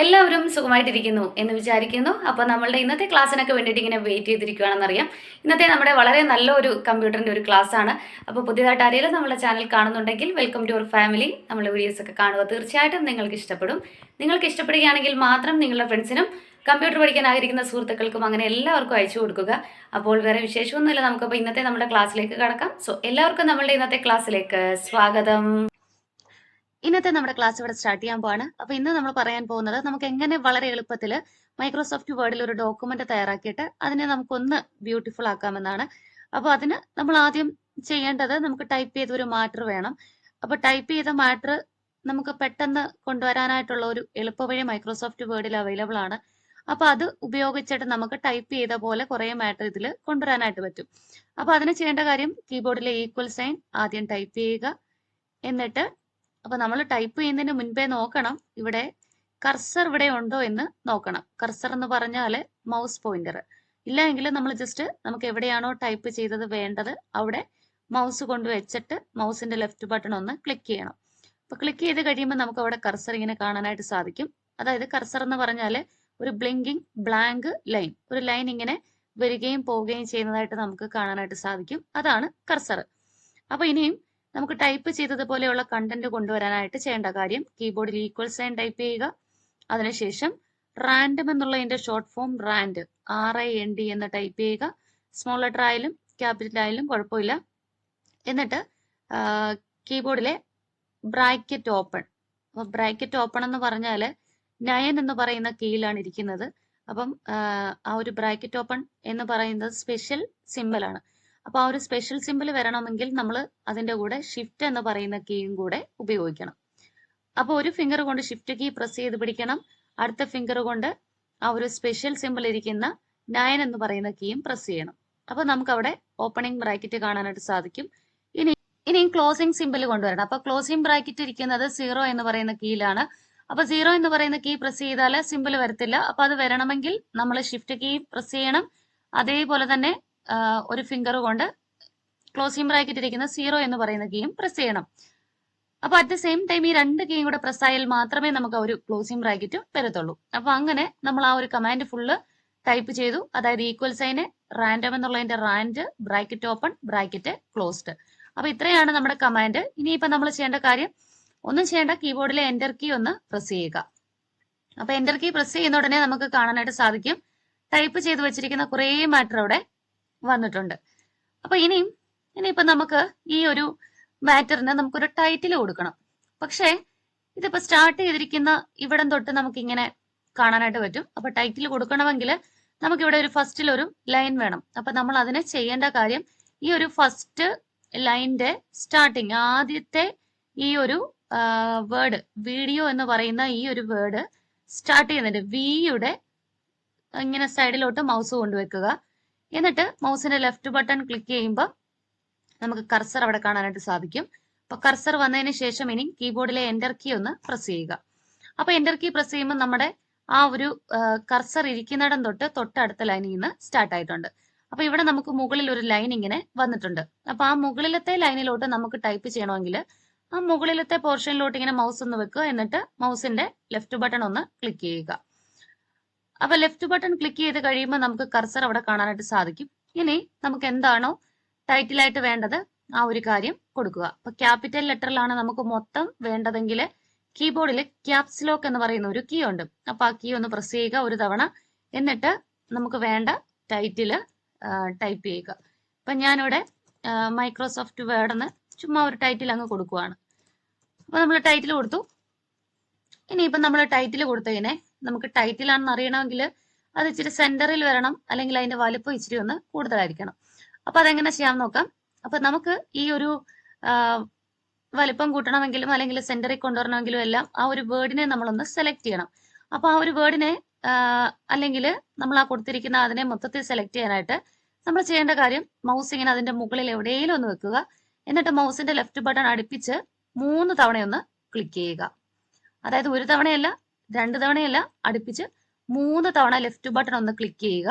എല്ലാവരും സുഖമായിട്ടിരിക്കുന്നു എന്ന് വിചാരിക്കുന്നു. അപ്പോൾ നമ്മളുടെ ഇന്നത്തെ ക്ലാസ്സിനൊക്കെ വേണ്ടിയിട്ട് ഇങ്ങനെ വെയിറ്റ് ചെയ്തിരിക്കുകയാണെന്നറിയാം ഇന്നത്തെ നമ്മുടെ വളരെ നല്ലൊരു കമ്പ്യൂട്ടറിന്റെ ഒരു ക്ലാസ് ആണ്. അപ്പോൾ പുതിയതായിട്ട് ആരെങ്കിലും നമ്മുടെ ചാനൽ കാണുന്നുണ്ടെങ്കിൽ വെൽക്കം ടു അവർ ഫാമിലി നമ്മുടെ വീഡിയോസ് ഒക്കെ കാണുക. തീർച്ചയായിട്ടും നിങ്ങൾക്ക് ഇഷ്ടപ്പെടും. നിങ്ങൾക്ക് ഇഷ്ടപ്പെടുകയാണെങ്കിൽ മാത്രം നിങ്ങളുടെ ഫ്രണ്ട്സിനും കമ്പ്യൂട്ടർ പഠിക്കാൻ ആഗ്രഹിക്കുന്ന സുഹൃത്തുക്കൾക്കും അങ്ങനെ എല്ലാവർക്കും അയച്ചു കൊടുക്കുക. അപ്പോൾ വേറെ വിശേഷമൊന്നുമില്ല. നമുക്കപ്പോൾ ഇന്നത്തെ നമ്മുടെ ക്ലാസ്സിലേക്ക് കടക്കാം. സോ എല്ലാവർക്കും നമ്മളുടെ ഇന്നത്തെ ക്ലാസ്സിലേക്ക് സ്വാഗതം. ഇന്നത്തെ നമ്മുടെ ക്ലാസ് ഇവിടെ സ്റ്റാർട്ട് ചെയ്യാൻ പോവാണ്. അപ്പൊ ഇന്ന് നമ്മൾ പറയാൻ പോകുന്നത് നമുക്ക് എങ്ങനെ വളരെ എളുപ്പത്തിൽ മൈക്രോസോഫ്റ്റ് വേർഡിൽ ഒരു ഡോക്യുമെന്റ് തയ്യാറാക്കിയിട്ട് അതിനെ നമുക്കൊന്ന് ബ്യൂട്ടിഫുൾ ആക്കാമെന്നാണ്. അപ്പോൾ അതിന് നമ്മൾ ആദ്യം ചെയ്യേണ്ടത് നമുക്ക് ടൈപ്പ് ചെയ്ത ഒരു മാറ്റർ വേണം. അപ്പൊ ടൈപ്പ് ചെയ്ത മാറ്റർ നമുക്ക് പെട്ടെന്ന് കൊണ്ടുവരാനായിട്ടുള്ള ഒരു എളുപ്പവഴി മൈക്രോസോഫ്റ്റ് വേർഡിൽ അവൈലബിൾ ആണ്. അപ്പൊ അത് ഉപയോഗിച്ചിട്ട് നമുക്ക് ടൈപ്പ് ചെയ്ത പോലെ കുറെ മാറ്റർ ഇതിൽ കൊണ്ടുവരാനായിട്ട് പറ്റും. അപ്പൊ അതിന് ചെയ്യേണ്ട കാര്യം കീബോർഡിലെ ഈക്വൽ സൈൻ ആദ്യം ടൈപ്പ് ചെയ്യുക. എന്നിട്ട് അപ്പൊ നമ്മൾ ടൈപ്പ് ചെയ്യുന്നതിന് മുൻപേ നോക്കണം ഇവിടെ കർസർ ഇവിടെ ഉണ്ടോ എന്ന് നോക്കണം. കർസർ എന്ന് പറഞ്ഞാൽ മൗസ് പോയിന്റർ ഇല്ല എങ്കിൽ നമ്മൾ ജസ്റ്റ് നമുക്ക് എവിടെയാണോ ടൈപ്പ് ചെയ്തത് വേണ്ടത് അവിടെ മൗസ് കൊണ്ട് വെച്ചിട്ട് മൗസിന്റെ ലെഫ്റ്റ് ബട്ടൺ ഒന്ന് ക്ലിക്ക് ചെയ്യണം. അപ്പൊ ക്ലിക്ക് ചെയ്ത് കഴിയുമ്പോൾ നമുക്ക് അവിടെ കർസർ ഇങ്ങനെ കാണാനായിട്ട് സാധിക്കും. അതായത് കർസർ എന്ന് പറഞ്ഞാൽ ഒരു ബ്ലിങ്കിങ് ബ്ലാങ്ക് ലൈൻ ഒരു ലൈൻ ഇങ്ങനെ വരികയും പോവുകയും ചെയ്യുന്നതായിട്ട് നമുക്ക് കാണാനായിട്ട് സാധിക്കും. അതാണ് കർസർ അപ്പൊ ഇനിയും നമുക്ക് ടൈപ്പ് ചെയ്തതുപോലെയുള്ള കണ്ടന്റ് കൊണ്ടുവരാനായിട്ട് ചെയ്യേണ്ട കാര്യം കീബോർഡിൽ ഈക്വൽ സൈൻ ടൈപ്പ് ചെയ്യുക. അതിനുശേഷം റാൻഡം എന്നുള്ളതിന്റെ short form rand R I N D എന്ന് ടൈപ്പ് ചെയ്യുക. സ്മോൾ ലെറ്റർ ആയാലും ക്യാപിറ്റൽ ആയാലും കുഴപ്പമില്ല. എന്നിട്ട് കീബോർഡിലെ ബ്രാക്കറ്റ് ഓപ്പൺ അപ്പോൾ ബ്രാക്കറ്റ് ഓപ്പൺ എന്ന് പറഞ്ഞാൽ നയൻ എന്ന് പറയുന്ന കീയിലാണ് ഇരിക്കുന്നത്. അപ്പം ആ ഒരു ബ്രാക്കറ്റ് ഓപ്പൺ എന്ന് പറയുന്നത് സ്പെഷ്യൽ സിമ്പിൾ ആണ്. അപ്പോൾ ആ ഒരു സ്പെഷ്യൽ സിമ്പിൾ വരണമെങ്കിൽ നമ്മൾ അതിന്റെ കൂടെ ഷിഫ്റ്റ് എന്ന് പറയുന്ന കീയും കൂടെ ഉപയോഗിക്കണം. അപ്പോൾ ഒരു ഫിംഗർ കൊണ്ട് ഷിഫ്റ്റ് കീ പ്രസ് ചെയ്ത് പിടിക്കണം. അടുത്ത ഫിംഗർ കൊണ്ട് ആ ഒരു സ്പെഷ്യൽ സിമ്പിൾ ഇരിക്കുന്ന നയൻ എന്ന് പറയുന്ന കീയും പ്രസ് ചെയ്യണം. അപ്പോൾ നമുക്ക് അവിടെ ഓപ്പണിംഗ് ബ്രാക്കറ്റ് കാണാനായിട്ട് സാധിക്കും. ഇനി ഇനി ക്ലോസിംഗ് സിമ്പിൾ കൊണ്ടുവരണം. അപ്പോൾ ക്ലോസിംഗ് ബ്രാക്കറ്റ് ഇരിക്കുന്നത് സീറോ എന്ന് പറയുന്ന കീയിലാണ് അപ്പൊ സീറോ എന്ന് പറയുന്ന കീ പ്രസ് ചെയ്താൽ സിമ്പിൾ വരത്തില്ല. അപ്പൊ അത് വരണമെങ്കിൽ നമ്മൾ ഷിഫ്റ്റ് കീ പ്രസ് ചെയ്യണം. അതേപോലെ തന്നെ ഒരു ഫിംഗർ കൊണ്ട് ക്ലോസിംഗ് ബ്രാക്കറ്റ് ഇരിക്കുന്ന സീറോ എന്ന് പറയുന്ന കീയും പ്രസ് ചെയ്യണം. അപ്പൊ അറ്റ് ദ സെയിം ടൈം ഈ രണ്ട് കീയും കൂടെ പ്രസ് ആയാൽ മാത്രമേ നമുക്ക് ഒരു ക്ലോസിംഗ് ബ്രാക്കറ്റും വരത്തുള്ളൂ. അപ്പൊ അങ്ങനെ നമ്മൾ ആ ഒരു കമാൻഡ് ഫുള്ള് ടൈപ്പ് ചെയ്തു. അതായത് ഈക്വൽ സൈന് റാൻഡം എന്നുള്ളതിന്റെ rand bracket open bracket closed അപ്പൊ ഇത്രയാണ് നമ്മുടെ കമാൻഡ് ഇനിയിപ്പോ നമ്മൾ ചെയ്യേണ്ട കാര്യം ഒന്നും ചെയ്യേണ്ട കീബോർഡിലെ എന്റർ കീ ഒന്ന് പ്രസ് ചെയ്യുക. അപ്പൊ എന്റർ കീ പ്രസ് ചെയ്യുന്ന ഉടനെ നമുക്ക് കാണാനായിട്ട് സാധിക്കും. ടൈപ്പ് ചെയ്ത് വെച്ചിരിക്കുന്ന കുറേ മാറ്റർ അവിടെ വന്നിട്ടുണ്ട്. അപ്പൊ ഇനിയും ഇനിയിപ്പോ നമുക്ക് ഈ ഒരു മാറ്ററിന് നമുക്കൊരു ടൈറ്റിൽ കൊടുക്കണം. പക്ഷേ ഇതിപ്പോ സ്റ്റാർട്ട് ചെയ്തിരിക്കുന്ന ഇവിടം തൊട്ട് നമുക്ക് ഇങ്ങനെ കാണാനായിട്ട് പറ്റും. അപ്പൊ ടൈറ്റിൽ കൊടുക്കണമെങ്കിൽ നമുക്ക് ഇവിടെ ഒരു ഫസ്റ്റിൽ ഒരു ലൈൻ വേണം. അപ്പൊ നമ്മൾ അതിനെ ചെയ്യേണ്ട കാര്യം ഈ ഒരു ഫസ്റ്റ് ലൈന്റെ സ്റ്റാർട്ടിങ് ആദ്യത്തെ ഈ ഒരു വേർഡ് വീഡിയോ എന്ന് പറയുന്ന ഈ ഒരു വേർഡ് സ്റ്റാർട്ട് ചെയ്യുന്നുണ്ട് വിയുടെ ഇങ്ങനെ സൈഡിലോട്ട് മൗസ് കൊണ്ടുവെക്കുക എന്നിട്ട് മൗസിന്റെ ലെഫ്റ്റ് ബട്ടൺ ക്ലിക്ക് ചെയ്യുമ്പോൾ നമുക്ക് കർസർ അവിടെ കാണാനായിട്ട് സാധിക്കും. അപ്പൊ കർസർ വന്നതിന് ശേഷം ഇനി കീബോർഡിലെ എന്റർ കീ ഒന്ന് പ്രസ് ചെയ്യുക. അപ്പൊ എന്റർ കീ പ്രസ് ചെയ്യുമ്പോൾ നമ്മുടെ ആ ഒരു കർസർ ഇരിക്കുന്നിടം തൊട്ട് തൊട്ടടുത്ത ലൈനിൽ നിന്ന് സ്റ്റാർട്ട് ആയിട്ടുണ്ട്. അപ്പൊ ഇവിടെ നമുക്ക് മുകളിൽ ഒരു ലൈൻ ഇങ്ങനെ വന്നിട്ടുണ്ട്. അപ്പൊ ആ മുകളിലത്തെ ലൈനിലോട്ട് നമുക്ക് ടൈപ്പ് ചെയ്യണമെങ്കിൽ ആ മുകളിലത്തെ പോർഷനിലോട്ട് ഇങ്ങനെ മൗസ് ഒന്ന് വെക്കുക. എന്നിട്ട് മൗസിന്റെ ലെഫ്റ്റ് ബട്ടൺ ഒന്ന് ക്ലിക്ക് ചെയ്യുക. അപ്പൊ ലെഫ്റ്റ് ബട്ടൺ ക്ലിക്ക് ചെയ്ത് കഴിയുമ്പോൾ നമുക്ക് കർസർ അവിടെ കാണാനായിട്ട് സാധിക്കും. ഇനി നമുക്ക് എന്താണോ ടൈറ്റിലായിട്ട് വേണ്ടത് ആ ഒരു കാര്യം കൊടുക്കുക. അപ്പൊ ക്യാപിറ്റൽ ലെറ്ററിലാണ് നമുക്ക് മൊത്തം വേണ്ടതെങ്കിൽ കീബോർഡിൽ ക്യാപ്സ് ലോക്ക് എന്ന് പറയുന്ന ഒരു കീ ഉണ്ട്. അപ്പൊ ആ കീ ഒന്ന് പ്രസ് ചെയ്യുക ഒരു തവണ. എന്നിട്ട് നമുക്ക് വേണ്ട ടൈറ്റിൽ ടൈപ്പ് ചെയ്യുക. അപ്പൊ ഞാനിവിടെ മൈക്രോസോഫ്റ്റ് വേർഡ് എന്ന് ചുമ്മാ ഒരു ടൈറ്റിൽ അങ്ങ് കൊടുക്കുവാണ്. അപ്പൊ നമ്മൾ ടൈറ്റിൽ കൊടുത്തു. ഇനിയിപ്പം നമ്മൾ ടൈറ്റിൽ കൊടുത്തതിനെ നമുക്ക് ടൈറ്റിൽ ആണെന്ന് അറിയണമെങ്കിൽ അത് ഇച്ചിരി സെന്ററിൽ വരണം. അല്ലെങ്കിൽ അതിന്റെ വലുപ്പം ഇച്ചിരി ഒന്ന് കൂടുതലായിരിക്കണം. അപ്പൊ അതെങ്ങനെ ചെയ്യാൻ നോക്കാം. അപ്പൊ നമുക്ക് ഈ ഒരു വലിപ്പം കൂട്ടണമെങ്കിലും അല്ലെങ്കിൽ സെന്ററിൽ കൊണ്ടുവരണമെങ്കിലും എല്ലാം ആ ഒരു വേർഡിനെ നമ്മളൊന്ന് സെലക്ട് ചെയ്യണം. അപ്പൊ ആ ഒരു വേർഡിനെ അല്ലെങ്കിൽ നമ്മൾ ആ കൊടുത്തിരിക്കുന്ന അതിനെ മൊത്തത്തിൽ സെലക്ട് ചെയ്യാനായിട്ട് നമ്മൾ ചെയ്യേണ്ട കാര്യം മൗസ് ഇങ്ങനെ അതിന്റെ മുകളിൽ എവിടെയെങ്കിലും ഒന്ന് വെക്കുക. എന്നിട്ട് മൗസിന്റെ ലെഫ്റ്റ് ബട്ടൺ അടുപ്പിച്ച് മൂന്ന് തവണയൊന്ന് ക്ലിക്ക് ചെയ്യുക. അതായത് ഒരു തവണയല്ല രണ്ട് തവണയല്ല അടുപ്പിച്ച് മൂന്ന് തവണ ലെഫ്റ്റ് ബട്ടൺ ഒന്ന് ക്ലിക്ക് ചെയ്യുക.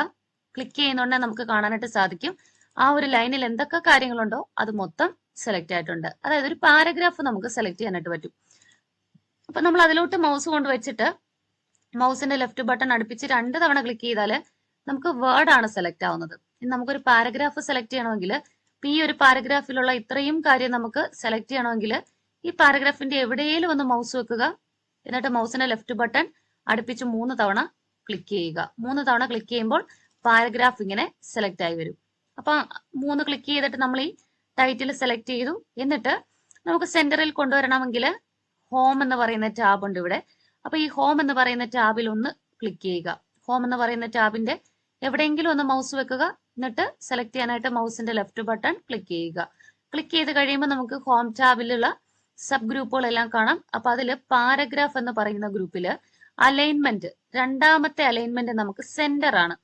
ക്ലിക്ക് ചെയ്യുന്നുണ്ടെങ്കിൽ നമുക്ക് കാണാനായിട്ട് സാധിക്കും. ആ ഒരു ലൈനിൽ എന്തൊക്കെ കാര്യങ്ങളുണ്ടോ അത് മൊത്തം സെലക്ട് ആയിട്ടുണ്ട്. അതായത് ഒരു പാരഗ്രാഫ് നമുക്ക് സെലക്ട് ചെയ്യാനായിട്ട് പറ്റും. അപ്പൊ നമ്മൾ അതിലോട്ട് മൗസ് കൊണ്ട് വെച്ചിട്ട് മൗസിന്റെ ലെഫ്റ്റ് ബട്ടൺ അടുപ്പിച്ച് രണ്ട് തവണ ക്ലിക്ക് ചെയ്താൽ നമുക്ക് വേർഡ് ആണ് സെലക്ട് ആവുന്നത്. ഇനി നമുക്കൊരു പാരഗ്രാഫ് സെലക്ട് ചെയ്യണമെങ്കിൽ ഈ ഒരു പാരഗ്രാഫിലുള്ള ഇത്രയും കാര്യം നമുക്ക് സെലക്ട് ചെയ്യണമെങ്കിൽ ഈ പാരഗ്രാഫിന്റെ എവിടെയെങ്കിലും ഒന്ന് മൗസ് വെക്കുക. എന്നിട്ട് മൗസിന്റെ ലെഫ്റ്റ് ബട്ടൺ അടുപ്പിച്ച് മൂന്ന് തവണ ക്ലിക്ക് ചെയ്യുക. മൂന്ന് തവണ ക്ലിക്ക് ചെയ്യുമ്പോൾ പാരഗ്രാഫ് ഇങ്ങനെ സെലക്ട് ആയി വരും. അപ്പൊ മൂന്ന് ക്ലിക്ക് ചെയ്തിട്ട് നമ്മൾ ഈ ടൈറ്റിൽ സെലക്ട് ചെയ്തു. എന്നിട്ട് നമുക്ക് സെന്ററിൽ കൊണ്ടുവരണമെങ്കിൽ ഹോം എന്ന് പറയുന്ന ടാബ് ഉണ്ട് ഇവിടെ. അപ്പൊ ഈ ഹോം എന്ന് പറയുന്ന ടാബിൽ ഒന്ന് ക്ലിക്ക് ചെയ്യുക. ഹോം എന്ന് പറയുന്ന ടാബിന്റെ എവിടെയെങ്കിലും ഒന്ന് മൗസ് വെക്കുക. എന്നിട്ട് സെലക്ട് ചെയ്യാനായിട്ട് മൗസിന്റെ ലെഫ്റ്റ് ബട്ടൺ ക്ലിക്ക് ചെയ്യുക. ക്ലിക്ക് ചെയ്ത് കഴിയുമ്പോൾ നമുക്ക് ഹോം ടാബിലുള്ള സബ് ഗ്രൂപ്പുകളെല്ലാം കാണാം. അപ്പൊ അതിൽ പാരഗ്രാഫ് എന്ന് പറയുന്ന ഗ്രൂപ്പിൽ അലൈൻമെന്റ് രണ്ടാമത്തെ അലൈൻമെന്റ് നമുക്ക് സെന്റർ ആണ്.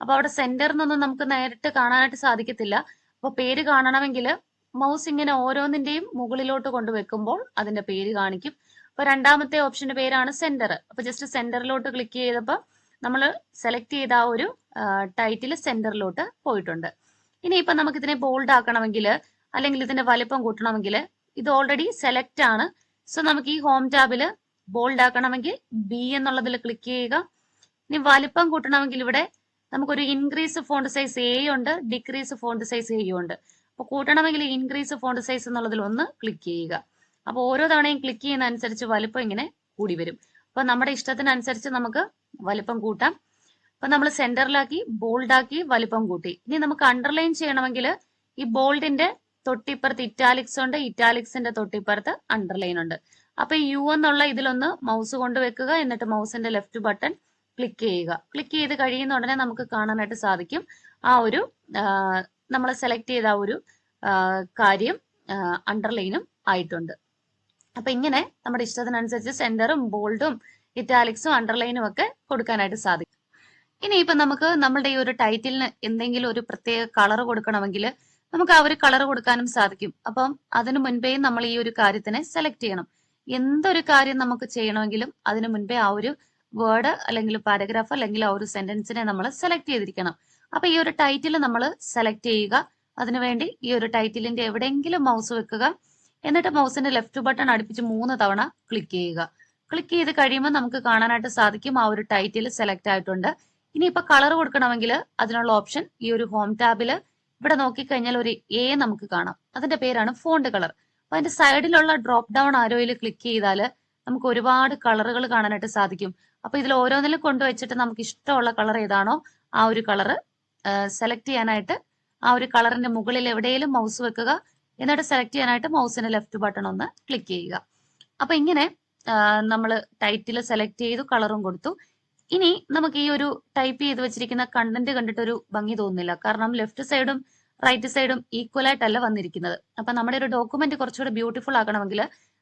അപ്പൊ അവിടെ സെന്റർ എന്നൊന്നും നമുക്ക് നേരിട്ട് കാണാനായിട്ട് സാധിക്കത്തില്ല. അപ്പൊ പേര് കാണണമെങ്കിൽ മൗസ് ഇങ്ങനെ ഓരോന്നിന്റെയും മുകളിലോട്ട് കൊണ്ടുവെക്കുമ്പോൾ അതിന്റെ പേര് കാണിക്കും. അപ്പൊ രണ്ടാമത്തെ ഓപ്ഷന്റെ പേരാണ് സെന്റർ അപ്പൊ ജസ്റ്റ് സെന്ററിലോട്ട് ക്ലിക്ക് ചെയ്തപ്പോൾ നമ്മൾ സെലക്ട് ചെയ്ത ആ ഒരു ടൈറ്റിൽ സെന്ററിലോട്ട് പോയിട്ടുണ്ട്. ഇനി ഇപ്പൊ നമുക്ക് ഇതിനെ ബോൾഡ് ആക്കണമെങ്കിൽ അല്ലെങ്കിൽ ഇതിന്റെ വലിപ്പം കൂട്ടണമെങ്കിൽ ഇത് ഓൾറെഡി സെലക്ട് ആണ്. സോ നമുക്ക് ഈ ഹോം ടാബിൽ ബോൾഡ് ആക്കണമെങ്കിൽ ബി എന്നുള്ളതിൽ ക്ലിക്ക് ചെയ്യുക. ഇനി വലിപ്പം കൂട്ടണമെങ്കിൽ ഇവിടെ നമുക്കൊരു ഇൻക്രീസ് ഫോണ്ട് സൈസ് എ ഉണ്ട് ഡിക്രീസ് ഫോണ്ട് സൈസ് എ ഉണ്ട്. അപ്പോൾ കൂട്ടണമെങ്കിൽ ഇൻക്രീസ് ഫോണ്ട് സൈസ് എന്നുള്ളതിൽ ഒന്ന് ക്ലിക്ക് ചെയ്യുക. അപ്പോൾ ഓരോ തവണയും ക്ലിക്ക് ചെയ്യുന്ന അനുസരിച്ച് വലിപ്പം ഇങ്ങനെ കൂടി വരും. അപ്പോൾ നമ്മുടെ ഇഷ്ടത്തിനനുസരിച്ച് നമുക്ക് വലിപ്പം കൂട്ടാം. അപ്പൊ നമ്മൾ സെന്ററിലാക്കി ബോൾഡാക്കി വലിപ്പം കൂട്ടി. ഇനി നമുക്ക് അണ്ടർലൈൻ ചെയ്യണമെങ്കിൽ ഈ ബോൾഡിന്റെ തൊട്ടിപ്പുറത്ത് ഇറ്റാലിക്സ് ഉണ്ട് ഇറ്റാലിക്സിന്റെ തൊട്ടിപ്പുറത്ത് അണ്ടർലൈൻ ഉണ്ട്. അപ്പൊ യു എന്നുള്ള ഇതിലൊന്ന് മൗസ് കൊണ്ടുവെക്കുക എന്നിട്ട് മൗസിന്റെ ലെഫ്റ്റ് ബട്ടൺ ക്ലിക്ക് ചെയ്യുക. ക്ലിക്ക് ചെയ്ത് കഴിയുന്ന ഉടനെ നമുക്ക് കാണാനായിട്ട് സാധിക്കും. ആ ഒരു നമ്മൾ സെലക്ട് ചെയ്ത ആ ഒരു കാര്യം അണ്ടർലൈനും ആയിട്ടുണ്ട്. അപ്പൊ ഇങ്ങനെ നമ്മുടെ ഇഷ്ടത്തിനനുസരിച്ച് സെന്ററും ബോൾഡും ഇറ്റാലിക്സും അണ്ടർലൈനും ഒക്കെ കൊടുക്കാനായിട്ട് സാധിക്കും. ഇനി ഇപ്പൊ നമുക്ക് നമ്മുടെ ഈ ഒരു ടൈറ്റിലിന് എന്തെങ്കിലും ഒരു പ്രത്യേക കളർ കൊടുക്കണമെങ്കിൽ നമുക്ക് ആ ഒരു കളർ കൊടുക്കാനും സാധിക്കും. അപ്പം അതിനു മുൻപേ നമ്മൾ ഈ ഒരു കാര്യത്തിനെ സെലക്ട് ചെയ്യണം. എന്തൊരു കാര്യം നമുക്ക് ചെയ്യണമെങ്കിലും അതിനു മുൻപേ ആ ഒരു വേർഡ് അല്ലെങ്കിൽ പാരഗ്രാഫ് അല്ലെങ്കിൽ ആ ഒരു സെന്റൻസിനെ നമ്മൾ സെലക്ട് ചെയ്തിരിക്കണം. അപ്പൊ ഈ ഒരു ടൈറ്റിൽ നമ്മൾ സെലക്ട് ചെയ്യുക. അതിനുവേണ്ടി ഈ ഒരു ടൈറ്റിലിന്റെ എവിടെയെങ്കിലും മൗസ് വെക്കുക. എന്നിട്ട് മൗസിന്റെ ലെഫ്റ്റ് ബട്ടൺ അടുപ്പിച്ച് മൂന്ന് തവണ ക്ലിക്ക് ചെയ്യുക. ക്ലിക്ക് ചെയ്ത് കഴിയുമ്പോൾ നമുക്ക് കാണാനായിട്ട് സാധിക്കും ആ ഒരു ടൈറ്റിൽ സെലക്ട് ആയിട്ടുണ്ട്. ഇനി കളർ കൊടുക്കണമെങ്കിൽ അതിനുള്ള ഓപ്ഷൻ ഈ ഒരു ഹോം ടാബിൽ ഇവിടെ നോക്കിക്കഴിഞ്ഞാൽ ഒരു എ നമുക്ക് കാണാം. അതിന്റെ പേരാണ് ഫോണ്ട് കളർ അപ്പൊ അതിന്റെ സൈഡിലുള്ള ഡ്രോപ്പ് ഡൗൺ ആരോയിൽ ക്ലിക്ക് ചെയ്താൽ നമുക്ക് ഒരുപാട് കളറുകൾ കാണാനായിട്ട് സാധിക്കും. അപ്പൊ ഇതിൽ ഓരോന്നിലും കൊണ്ടുവച്ചിട്ട് നമുക്ക് ഇഷ്ടമുള്ള കളർ ഏതാണോ ആ ഒരു കളർ സെലക്ട് ചെയ്യാനായിട്ട് ആ ഒരു കളറിന്റെ മുകളിൽ എവിടെയെങ്കിലും മൗസ് വെക്കുക. എന്നിട്ട് സെലക്ട് ചെയ്യാനായിട്ട് മൗസിന്റെ ലെഫ്റ്റ് ബട്ടൺ ഒന്ന് ക്ലിക്ക് ചെയ്യുക. അപ്പൊ ഇങ്ങനെ നമ്മൾ ടൈറ്റിൽ സെലക്ട് ചെയ്തു കളറും കൊടുത്തു. ഇനി നമുക്ക് ഈ ഒരു ടൈപ്പ് ചെയ്ത് വെച്ചിരിക്കുന്ന കണ്ടന്റ് കണ്ടിട്ട് ഒരു ഭംഗി തോന്നുന്നില്ല. കാരണം ലെഫ്റ്റ് സൈഡും റൈറ്റ് സൈഡും ഈക്വൽ ആയിട്ടല്ല വന്നിരിക്കുന്നത്. അപ്പൊ നമ്മുടെ ഒരു ഡോക്യുമെന്റ് കുറച്ചുകൂടെ ബ്യൂട്ടിഫുൾ ആക്കണമെങ്കിൽ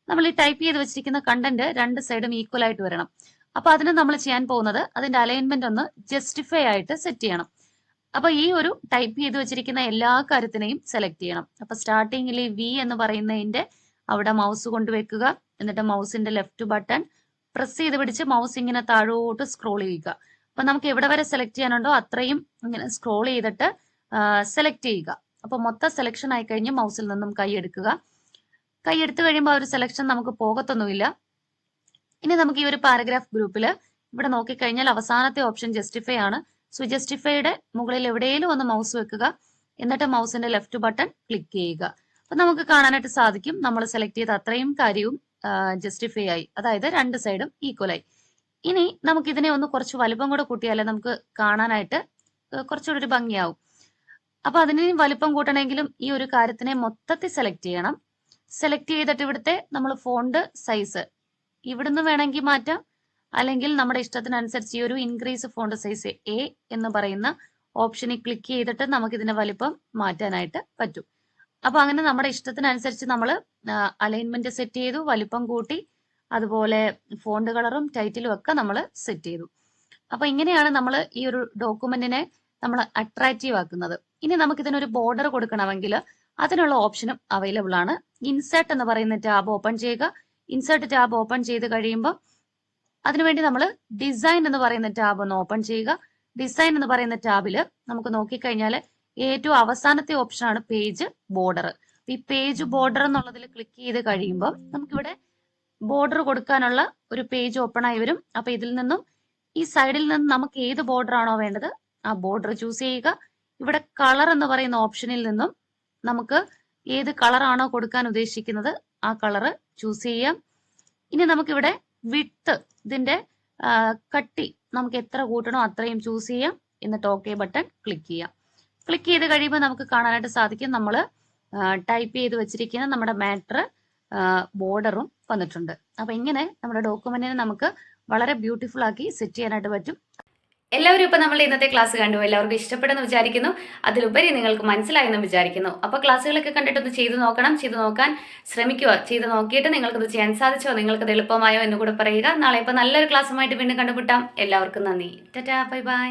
നമ്മൾ ഈ ടൈപ്പ് ചെയ്ത് വെച്ചിരിക്കുന്ന കണ്ടന്റ് രണ്ട് സൈഡും ഈക്വൽ ആയിട്ട് വരണം. അപ്പൊ അതിന് നമ്മൾ ചെയ്യാൻ പോകുന്നത് അതിന്റെ അലൈൻമെന്റ് ഒന്ന് ജസ്റ്റിഫൈ ആയിട്ട് സെറ്റ് ചെയ്യണം. അപ്പൊ ഈ ഒരു ടൈപ്പ് ചെയ്ത് വെച്ചിരിക്കുന്ന എല്ലാ കാര്യത്തിനെയും സെലക്ട് ചെയ്യണം. അപ്പൊ സ്റ്റാർട്ടിങ്ങിൽ വി എന്ന് പറയുന്നതിന്റെ അവിടെ മൗസ് കൊണ്ടുവെക്കുക എന്നിട്ട് മൗസിന്റെ ലെഫ്റ്റ് ബട്ടൺ പ്രസ് ചെയ്ത് പിടിച്ച് മൗസ് ഇങ്ങനെ താഴോട്ട് സ്ക്രോൾ ചെയ്യുക. അപ്പൊ നമുക്ക് എവിടെ വരെ സെലക്ട് ചെയ്യാനുണ്ടോ അത്രയും ഇങ്ങനെ സ്ക്രോൾ ചെയ്തിട്ട് സെലക്ട് ചെയ്യുക. അപ്പൊ മൊത്തം സെലക്ഷൻ ആയി കഴിഞ്ഞ് മൗസിൽ നിന്നും കൈ എടുക്കുക. കൈ എടുത്തു കഴിയുമ്പോൾ ആ ഒരു സെലക്ഷൻ നമുക്ക് പോകത്തൊന്നുമില്ല. ഇനി നമുക്ക് ഈ ഒരു പാരഗ്രാഫ് ഗ്രൂപ്പിൽ ഇവിടെ നോക്കിക്കഴിഞ്ഞാൽ അവസാനത്തെ ഓപ്ഷൻ ജസ്റ്റിഫൈ ആണ്. സോ ജസ്റ്റിഫൈയുടെ മുകളിൽ എവിടെയെങ്കിലും ഒന്ന് മൗസ് വെക്കുക. എന്നിട്ട് മൗസിന്റെ ലെഫ്റ്റ് ബട്ടൺ ക്ലിക്ക് ചെയ്യുക. അപ്പൊ നമുക്ക് കാണാനായിട്ട് സാധിക്കും. നമ്മൾ സെലക്ട് ചെയ്ത അത്രയും കാര്യവും ജസ്റ്റിഫൈ ആയി. അതായത് രണ്ട് സൈഡും ഈക്വൽ ആയി. ഇനി നമുക്ക് ഇതിനെ ഒന്ന് കുറച്ച് വലുപ്പം കൂടെ കൂട്ടിയാലേ നമുക്ക് കാണാനായിട്ട് കുറച്ചുകൂടി ഒരു ഭംഗിയാവും. അപ്പൊ അതിന് വലുപ്പം കൂട്ടണമെങ്കിലും ഈ ഒരു കാര്യത്തിനെ മൊത്തത്തിൽ സെലക്ട് ചെയ്യണം. സെലക്ട് ചെയ്തിട്ട് ഇവിടുത്തെ നമ്മൾ ഫോണ്ട് സൈസ് ഇവിടുന്ന് വേണമെങ്കിൽ മാറ്റാം. അല്ലെങ്കിൽ നമ്മുടെ ഇഷ്ടത്തിനനുസരിച്ച് ഈ ഒരു ഇൻക്രീസ് ഫോണ്ട് സൈസ് എ എന്ന് പറയുന്ന ഓപ്ഷനിൽ ക്ലിക്ക് ചെയ്തിട്ട് നമുക്ക് ഇതിന്റെ വലിപ്പം മാറ്റാനായിട്ട് പറ്റും. അപ്പൊ അങ്ങനെ നമ്മുടെ ഇഷ്ടത്തിനനുസരിച്ച് നമ്മൾ അലൈൻമെന്റ് സെറ്റ് ചെയ്തു വലിപ്പം കൂട്ടി അതുപോലെ ഫോണ്ട് കളറും ടൈറ്റിലും ഒക്കെ നമ്മൾ സെറ്റ് ചെയ്തു. അപ്പൊ ഇങ്ങനെയാണ് നമ്മൾ ഈ ഒരു ഡോക്യുമെന്റിനെ നമ്മൾ അട്രാക്റ്റീവ് ആക്കുന്നത്. ഇനി നമുക്ക് ഇതിനൊരു ബോർഡർ കൊടുക്കണമെങ്കിൽ അതിനുള്ള ഓപ്ഷനും അവൈലബിൾ ആണ്. ഇൻസേർട്ട് എന്ന് പറയുന്ന ടാബ് ഓപ്പൺ ചെയ്യുക. ഇൻസേർട്ട് ടാബ് ഓപ്പൺ ചെയ്ത് കഴിയുമ്പോൾ അതിനുവേണ്ടി നമ്മൾ ഡിസൈൻ എന്ന് പറയുന്ന ടാബ് ഒന്ന് ഓപ്പൺ ചെയ്യുക. ഡിസൈൻ എന്ന് പറയുന്ന ടാബിൽ നമുക്ക് നോക്കിക്കഴിഞ്ഞാൽ ഏറ്റവും അവസാനത്തെ ഓപ്ഷനാണ് പേജ് ബോർഡർ ഈ പേജ് ബോർഡർ എന്നുള്ളതിൽ ക്ലിക്ക് ചെയ്ത് കഴിയുമ്പോൾ നമുക്കിവിടെ ബോർഡർ കൊടുക്കാനുള്ള ഒരു പേജ് ഓപ്പൺ ആയി വരും. അപ്പൊ ഇതിൽ നിന്നും ഈ സൈഡിൽ നിന്ന് നമുക്ക് ഏത് ബോർഡർ ആണോ വേണ്ടത് ആ ബോർഡർ ചൂസ് ചെയ്യുക. ഇവിടെ കളർ എന്ന് പറയുന്ന ഓപ്ഷനിൽ നിന്നും നമുക്ക് ഏത് കളറാണോ കൊടുക്കാൻ ഉദ്ദേശിക്കുന്നത് ആ കളറ് ചൂസ് ചെയ്യാം. ഇനി നമുക്കിവിടെ വിട്ട് ഇതിന്റെ കട്ടി നമുക്ക് എത്ര കൂട്ടണോ അത്രയും ചൂസ് ചെയ്യാം. എന്നിട്ട് ഓക്കെ ബട്ടൺ ക്ലിക്ക് ചെയ്യാം. ക്ലിക്ക് ചെയ്ത് കഴിയുമ്പോൾ നമുക്ക് കാണാനായിട്ട് സാധിക്കും. നമ്മൾ ടൈപ്പ് ചെയ്ത് വെച്ചിരിക്കുന്ന നമ്മുടെ മാറ്റർ ബോർഡറും വന്നിട്ടുണ്ട്. അപ്പൊ ഇങ്ങനെ നമ്മുടെ ഡോക്യുമെന്റിനെ നമുക്ക് വളരെ ബ്യൂട്ടിഫുൾ ആക്കി സെറ്റ് ചെയ്യാനായിട്ട് പറ്റും. എല്ലാവരും ഇപ്പൊ നമ്മൾ ഇന്നത്തെ ക്ലാസ് കണ്ടു. എല്ലാവർക്കും ഇഷ്ടപ്പെടുന്നു വിചാരിക്കുന്നു. അതിലുപരി നിങ്ങൾക്ക് മനസ്സിലായെന്ന് വിചാരിക്കുന്നു. അപ്പൊ ക്ലാസ്സുകളൊക്കെ കണ്ടിട്ടൊന്ന് ചെയ്തു നോക്കണം. ചെയ്തു നോക്കാൻ ശ്രമിക്കുക. ചെയ്തു നോക്കിയിട്ട് നിങ്ങൾക്കത് ചെയ്യാൻ സാധിച്ചോ? നിങ്ങൾക്കത് എളുപ്പമായോ എന്ന് കൂടെ പറയുക. നാളെ ഇപ്പൊ നല്ലൊരു ക്ലാസ്സുമായിട്ട് വീണ്ടും കണ്ടുമുട്ടാം. എല്ലാവർക്കും നന്ദി. Tata bye bye.